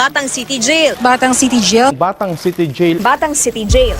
Batang City Jail. Batang City Jail. Batang City Jail Batang City Jail.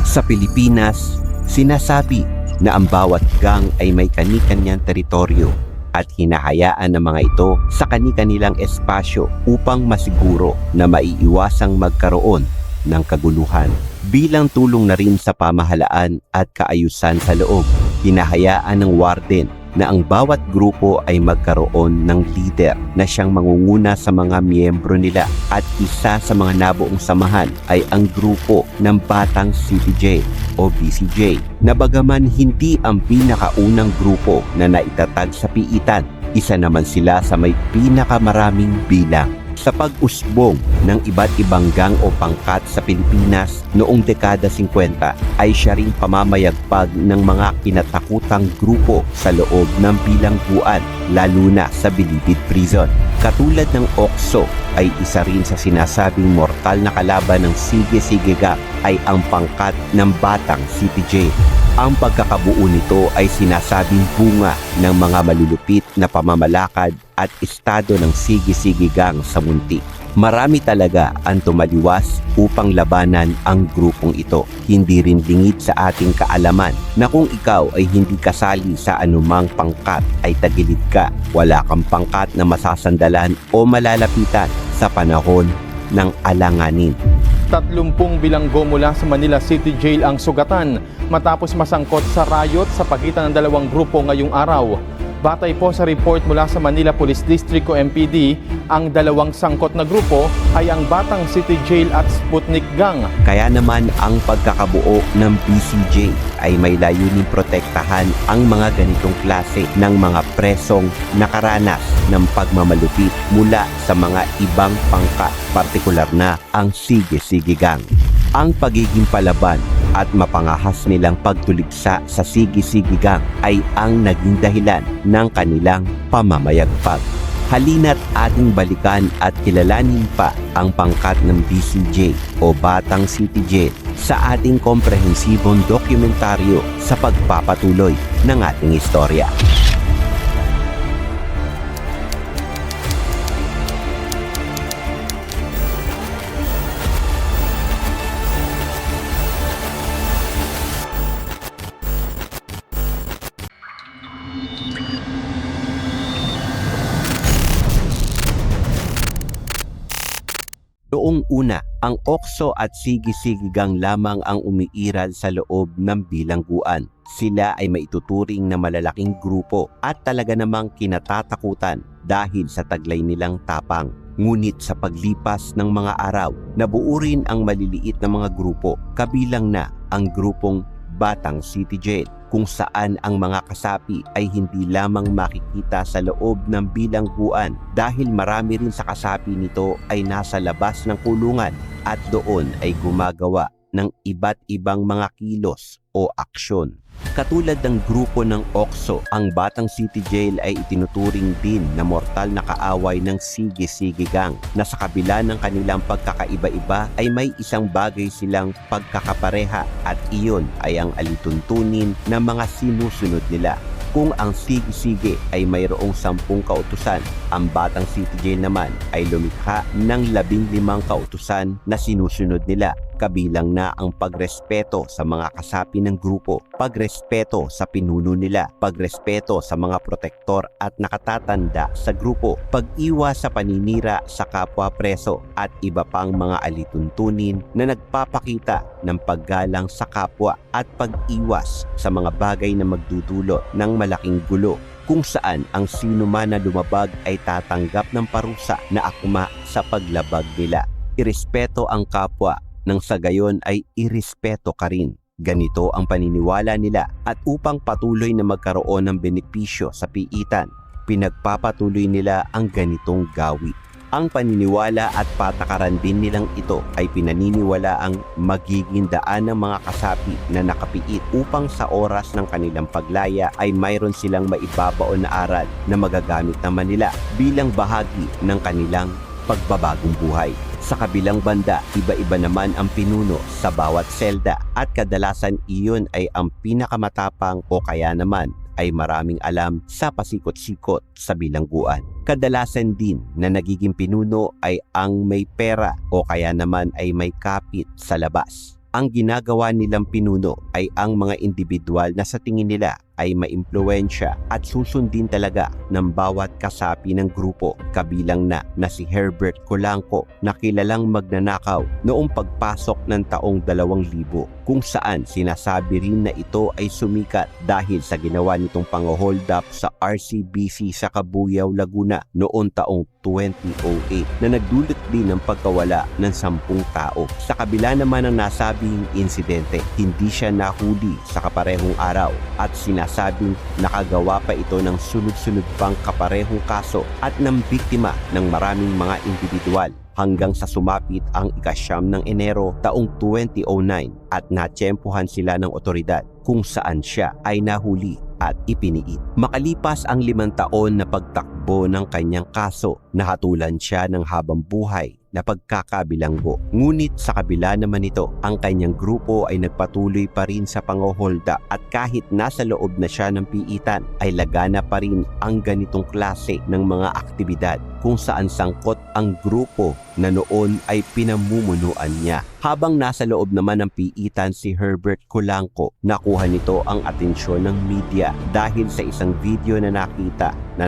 Sa Pilipinas, sinasabi na ang bawat gang ay may kani-kanyang teritoryo at hinahayaan ng mga ito sa kani-kanilang espasyo upang masiguro na maiiwasang magkaroon ng kaguluhan. Bilang tulong na rin sa pamahalaan at kaayusan sa loob, hinahayaan ng warden na ang bawat grupo ay magkaroon ng leader na siyang mangunguna sa mga miyembro nila at isa sa mga nabuong samahan ay ang grupo ng Batang CTJ o BCJ na bagaman hindi ang pinakaunang grupo na naitatag sa piitan, isa naman sila sa may pinakamaraming bilang sa pag-usbong ng iba't ibang gang o pangkat sa Pilipinas noong dekada 50 ay siya ring pamamayagpag ng mga kinatakutang grupo sa loob ng bilangguan lalo na sa Bilibid Prison. Katulad ng OXO ay isa rin sa sinasabing mortal na kalaban ng Sige-Sige Gang ay ang pangkat ng Batang CTJ. Ang pagkakabuo nito ay sinasabing bunga ng mga malulupit na pamamalakad at estado ng Sige-Sige Gang sa munti. Marami talaga ang tumaliwas upang labanan ang grupong ito. Hindi rin lingid sa ating kaalaman na kung ikaw ay hindi kasali sa anumang pangkat ay tagilid ka. Wala kang pangkat na masasandalan o malalapitan sa panahon ng alanganin. 30 bilanggo mula sa Manila City Jail ang sugatan matapos masangkot sa riot sa pagitan ng dalawang grupo ngayong araw. Batay po sa report mula sa Manila Police District o MPD, ang dalawang sangkot na grupo ay ang Batang City Jail at Sputnik Gang. Kaya naman ang pagkakabuo ng BCJ ay may layuning protektahan ang mga ganitong klase ng mga presong nakaranas ng pagmamalupit mula sa mga ibang pangkat, partikular na ang Sige-Sige Gang. Ang pagiging palaban at mapangahas nilang pagtuligsa sa Sige-Sige Gang ay ang naging dahilan ng kanilang pamamayagpag. Halina't ating balikan at kilalanin pa ang pangkat ng BCJ o Batang City Jail sa ating komprehensibong dokumentaryo sa pagpapatuloy ng ating istorya. Noong una, ang Okso at Sige-Sigigang lamang ang umiiral sa loob ng bilangguan. Sila ay maituturing na malalaking grupo at talaga namang kinatatakutan dahil sa taglay nilang tapang. Ngunit sa paglipas ng mga araw, nabuo rin ang maliliit na mga grupo, kabilang na ang grupong Batang City Jail kung saan ang mga kasapi ay hindi lamang makikita sa loob ng bilangguan dahil marami rin sa kasapi nito ay nasa labas ng kulungan at doon ay gumagawa ng iba't ibang mga kilos o aksyon. Katulad ng grupo ng OXO, ang Batang City Jail ay itinuturing din na mortal na kaaway ng Sige-Sige Gang na sa kabila ng kanilang pagkakaiba-iba ay may isang bagay silang pagkakapareha at iyon ay ang alituntunin ng mga sinusunod nila. Kung ang Sige-Sige ay mayroong sampung kautusan, ang Batang City Jail naman ay lumikha ng labing limang kautusan na sinusunod nila kabilang na ang pagrespeto sa mga kasapi ng grupo, pagrespeto sa pinuno nila, pagrespeto sa mga protektor at nakatatanda sa grupo, pag-iwas sa paninira sa kapwa preso at iba pang mga alituntunin na nagpapakita ng paggalang sa kapwa at pag-iwas sa mga bagay na magdudulot ng malaking gulo kung saan ang sino man na lumabag ay tatanggap ng parusa na akma sa paglabag nila. Irespeto ang kapwa nang sa gayon ay irespeto ka rin. Ganito ang paniniwala nila at upang patuloy na magkaroon ng benepisyo sa piitan, pinagpapatuloy nila ang ganitong gawi. Ang paniniwala at patakaran din nilang ito ay pinaniniwala ang magiging daan ng mga kasapi na nakapiit upang sa oras ng kanilang paglaya ay mayroon silang maibabaon na aral na magagamit naman nila bilang bahagi ng kanilang pagbabagong buhay. Sa kabilang banda, iba-iba naman ang pinuno sa bawat selda at kadalasan iyon ay ang pinakamatapang o kaya naman ay maraming alam sa pasikot-sikot sa bilangguan. Kadalasan din na nagiging pinuno ay ang may pera o kaya naman ay may kapit sa labas. Ang ginagawa nilang pinuno ay ang mga individual na sa tingin nila ay maimpluwensya at susundin talaga ng bawat kasapi ng grupo kabilang na na si Herbert Colanco na kilalang magnanakaw noong pagpasok ng taong 2000 kung saan sinasabi rin na ito ay sumikat dahil sa ginawa nitong pang-hold up sa RCBC sa Cabuyao, Laguna noong taong 2008 na nagdulot din ng pagkawala ng sampung tao. Sa kabila naman ng nasabing insidente, hindi siya nahuli sa kaparehong araw at sinasabing nakagawa pa ito ng sunod-sunod pang kaparehong kaso at ng biktima ng maraming mga individual hanggang sa sumapit ang ikasyam ng Enero taong 2009 at natsyempohan sila ng otoridad kung saan siya ay nahuli at ipiniit. Makalipas ang limang taon na pagtakbo ng kanyang kaso, nahatulan siya ng habang buhay na pagkakabilanggo. Ngunit sa kabila naman nito, ang kanyang grupo ay nagpatuloy pa rin sa pangoholda at kahit nasa loob na siya ng piitan, ay lagana pa rin ang ganitong klase ng mga aktibidad kung saan sangkot ang grupo na noon ay pinamumunuan niya. Habang nasa loob naman ng piitan si Herbert Colanco, nakuha nito ang atensyon ng media dahil sa isang video na nakita na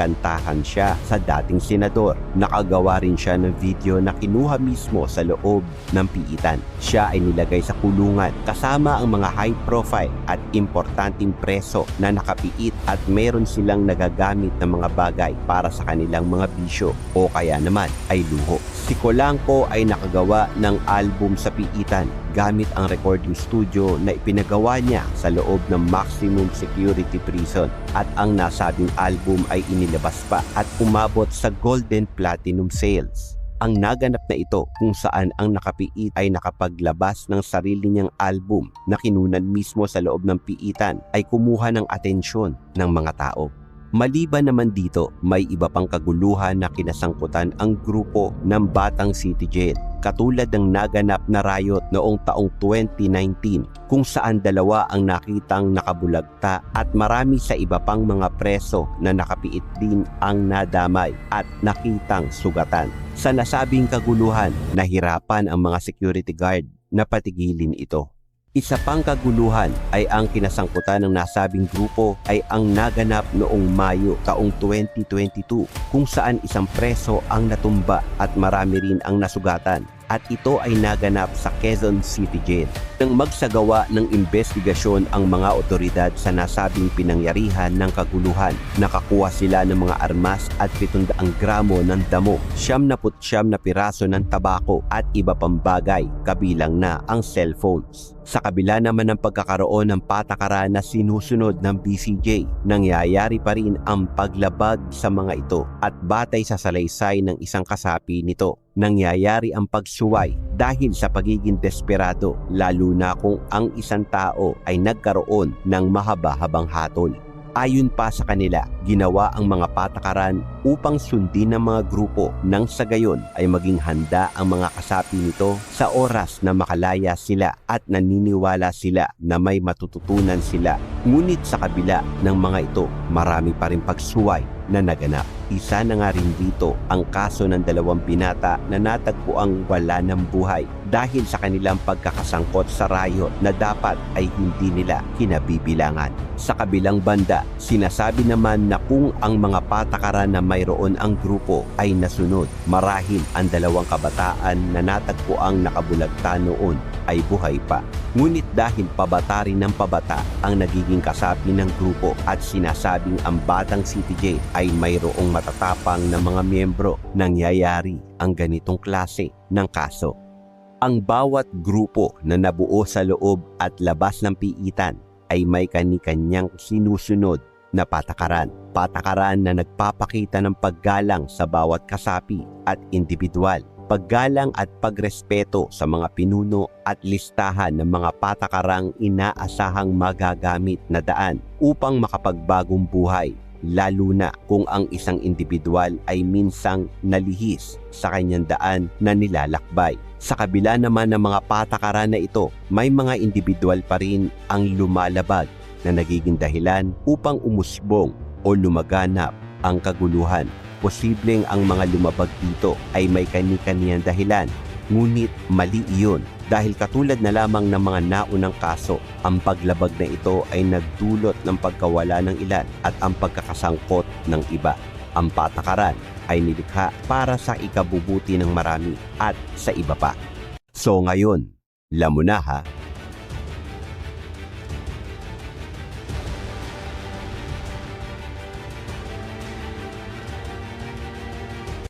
nakikipagkantahan siya sa dating senador. Nakagawa rin siya ng video na kinuha mismo sa loob ng piitan. Siya ay nilagay sa kulungan kasama ang mga high profile at importanteng preso na nakapiit at meron silang nagagamit ng mga bagay para sa kanilang mga bisyo o kaya naman ay luho. Si Colanco ay nakagawa ng album sa piitan gamit ang recording studio na ipinagawa niya sa loob ng maximum security prison at ang nasabing album ay inilabas pa at umabot sa golden platinum sales ang naganap na ito kung saan ang nakapiit ay nakapaglabas ng sarili niyang album na kinunan mismo sa loob ng piitan ay kumuha ng atensyon ng mga tao. Maliban naman dito, may iba pang kaguluhan na kinasangkutan ang grupo ng Batang City Jail katulad ng naganap na riot noong taong 2019 kung saan dalawa ang nakitang nakabulagta at marami sa iba pang mga preso na nakapiit din ang nadamay at nakitang sugatan. Sa nasabing kaguluhan, nahirapan ang mga security guard na patigilin ito. Isa pang kaguluhan ay ang kinasangkutan ng nasabing grupo ay ang naganap noong Mayo taong 2022 kung saan isang preso ang natumba at marami rin ang nasugatan at ito ay naganap sa Quezon City Jail. Nang magsagawa ng investigasyon ang mga otoridad sa nasabing pinangyarihan ng kaguluhan, nakakuha sila ng mga armas at 700 gramo ng damo, siyam na putsyam na piraso ng tabako at iba pang bagay, kabilang na ang cellphones. Sa kabila naman ng pagkakaroon ng patakaran na sinusunod ng BCJ, nangyayari pa rin ang paglabag sa mga ito at batay sa salaysay ng isang kasapi nito nangyayari ang pagsuway dahil sa pagiging desperado lalo na kung ang isang tao ay nagkaroon ng mahaba-habang hatol. Ayon pa sa kanila, ginawa ang mga patakaran upang sundin ng mga grupo nang sa gayon ay maging handa ang mga kasapi nito sa oras na makalaya sila at naniniwala sila na may matututunan sila. Ngunit sa kabila ng mga ito, marami pa rin pagsuway na naganap. Isa na nga rin dito ang kaso ng dalawang binata na natagpo ang wala ng buhay dahil sa kanilang pagkakasangkot sa riot na dapat ay hindi nila kinabibilangan. Sa kabilang banda, sinasabi naman na kung ang mga patakaran na mayroon ang grupo ay nasunod, marahil ang dalawang kabataan na natagpo ang nakabulagta noon ay buhay pa. Ngunit dahil pabata rin ng pabata ang nagiging kasapi ng grupo at sinasabing ang Batang Jail ay mayroong matatapang na mga miyembro, nangyayari ang ganitong klase ng kaso. Ang bawat grupo na nabuo sa loob at labas ng piitan ay may kani-kanyang sinusunod na patakaran. Patakaran na nagpapakita ng paggalang sa bawat kasapi at individual paggalang at pagrespeto sa mga pinuno at listahan ng mga patakarang inaasahang magagamit na daan upang makapagbagong buhay lalo na kung ang isang individual ay minsang nalihis sa kanyang daan na nilalakbay. Sa kabila naman ng mga patakaran na ito, may mga individual pa rin ang lumalabag na nagiging dahilan upang umusbong o lumaganap ang kaguluhan. Posibleng ang mga lumabag dito ay may kani-kaniyang dahilan, ngunit mali iyon dahil katulad na lamang ng mga naunang kaso, ang paglabag na ito ay nagdulot ng pagkawala ng ilan at ang pagkakasangkot ng iba. Ang patakaran ay nilikha para sa ikabubuti ng marami at sa iba pa. So ngayon, lamo na ha,